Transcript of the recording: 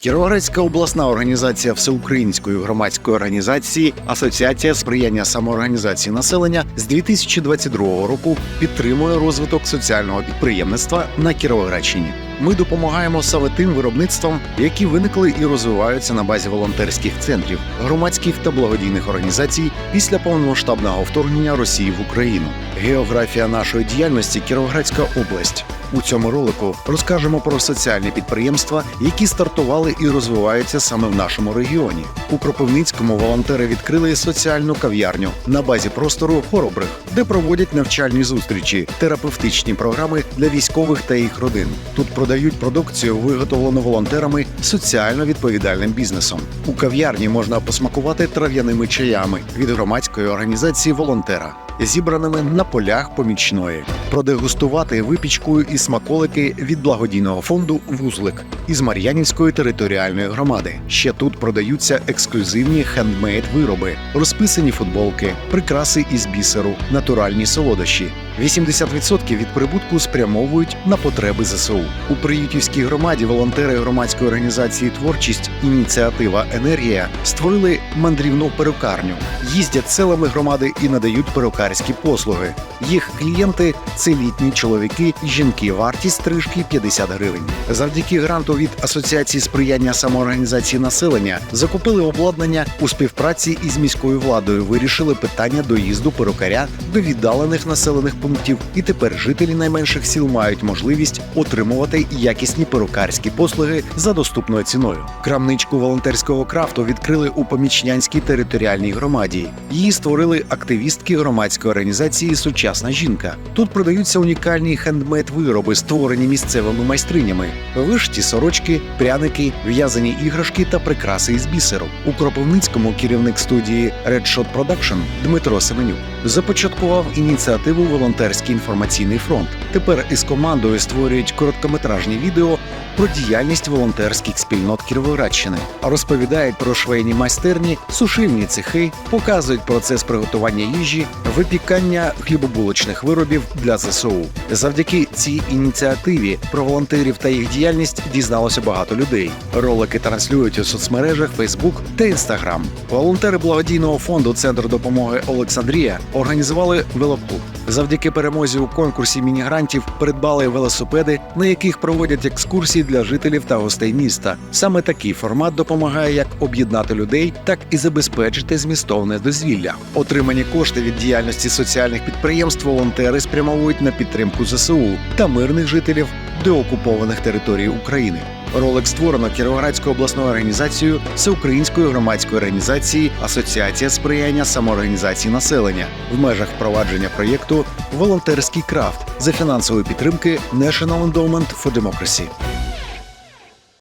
Кіровоградська обласна організація всеукраїнської громадської організації Асоціація сприяння самоорганізації населення з 2022 року підтримує розвиток соціального підприємництва на Кіровоградщині. Ми допомагаємо саме тим виробництвам, які виникли і розвиваються на базі волонтерських центрів, громадських та благодійних організацій після повномасштабного вторгнення Росії в Україну. Географія нашої діяльності Кіровоградська область. У цьому ролику розкажемо про соціальні підприємства, які стартували і розвиваються саме в нашому регіоні. У Кропивницькому волонтери відкрили соціальну кав'ярню на базі простору Хоробрих, де проводять навчальні зустрічі, терапевтичні програми для військових та їх родин. Тут продають продукцію, виготовлену волонтерами соціально відповідальним бізнесом. У кав'ярні можна посмакувати трав'яними чаями від громадської організації волонтера зібраними на полях помічної, продегустувати випічкою і смаколики від благодійного фонду Вузлик із Мар'янівської територіальної громади. Ще тут продаються ексклюзивні хендмейд вироби, розписані футболки, прикраси із бісеру, натуральні солодощі. 80% від прибутку спрямовують на потреби ЗСУ. У Приютівській громаді волонтери громадської організації Творчість Ініціатива Енергія створили мандрівну перукарню, їздять селами громади і надають перукарські послуги. Їх клієнти це літні чоловіки і жінки. Вартість стрижки 50 гривень. Завдяки гранту від Асоціації сприяння самоорганізації населення закупили обладнання у співпраці із міською владою. Вирішили питання доїзду перукаря до віддалених населених пунктів. І тепер жителі найменших сіл мають можливість отримувати якісні перукарські послуги за доступною ціною. Крамничку волонтерського крафту відкрили у помічнянській територіальній громаді. Її створили активістки громадської організації Сучасна жінка. Тут продаються унікальні хендмейд вироби, створені місцевими майстринями, вишті сорочки, пряники, в'язані іграшки та прикраси із бісеру. У Кропивницькому керівник студії Red Shot Production Дмитро Семенюк започаткував ініціативу Волонтерський інформаційний фронт. Тепер із командою створюють короткометражні відео про діяльність волонтерських спільнот Кіровоградщини, розповідають про швейні майстерні, сушильні цехи, показують процес приготування їжі, випікання хлібобулочних виробів для ЗСУ. Завдяки цій ініціативі про волонтерів та їх діяльність дізналося багато людей. Ролики транслюють у соцмережах Facebook та Instagram. Волонтери благодійного фонду Центр допомоги Олександрія організували велоклуб. Завдяки перемозі у конкурсі мінігрантів придбали велосипеди, на яких проводять екскурсії для жителів та гостей міста. Саме такий формат допомагає як об'єднати людей, так і забезпечити змістовне дозвілля. Отримані кошти від діяльності соціальних підприємств волонтери спрямовують на підтримку ЗСУ та мирних жителів деокупованих територій України. Ролик створено Кіровоградською обласною організацією Всеукраїнської громадської організації Асоціація сприяння самоорганізації населення в межах впровадження проєкту Волонтерський крафт за фінансової підтримки National Endowment for Democracy.